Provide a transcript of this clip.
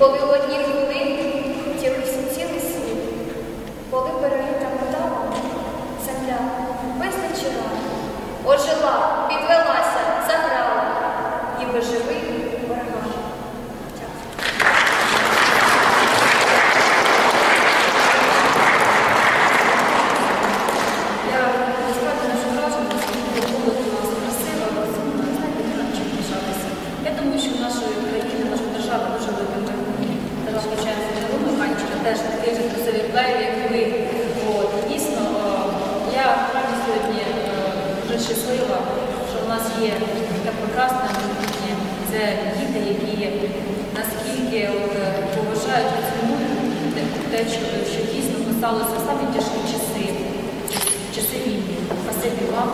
Коли в одній хвилині тілися цілий коли переліта метала, земля визначила, ожила, підвелася, заграла, і живий. Теж такий же красивий плеєр, як ви. От, дійсно, е, я сьогодні е, дуже щаслива, що в нас є таке прекрасне майбутнє. Це діти, які наскільки от, поважають і цінують те- що, що дійсно посталося в самі тяжкі часи, часи війни. Спасибі вам.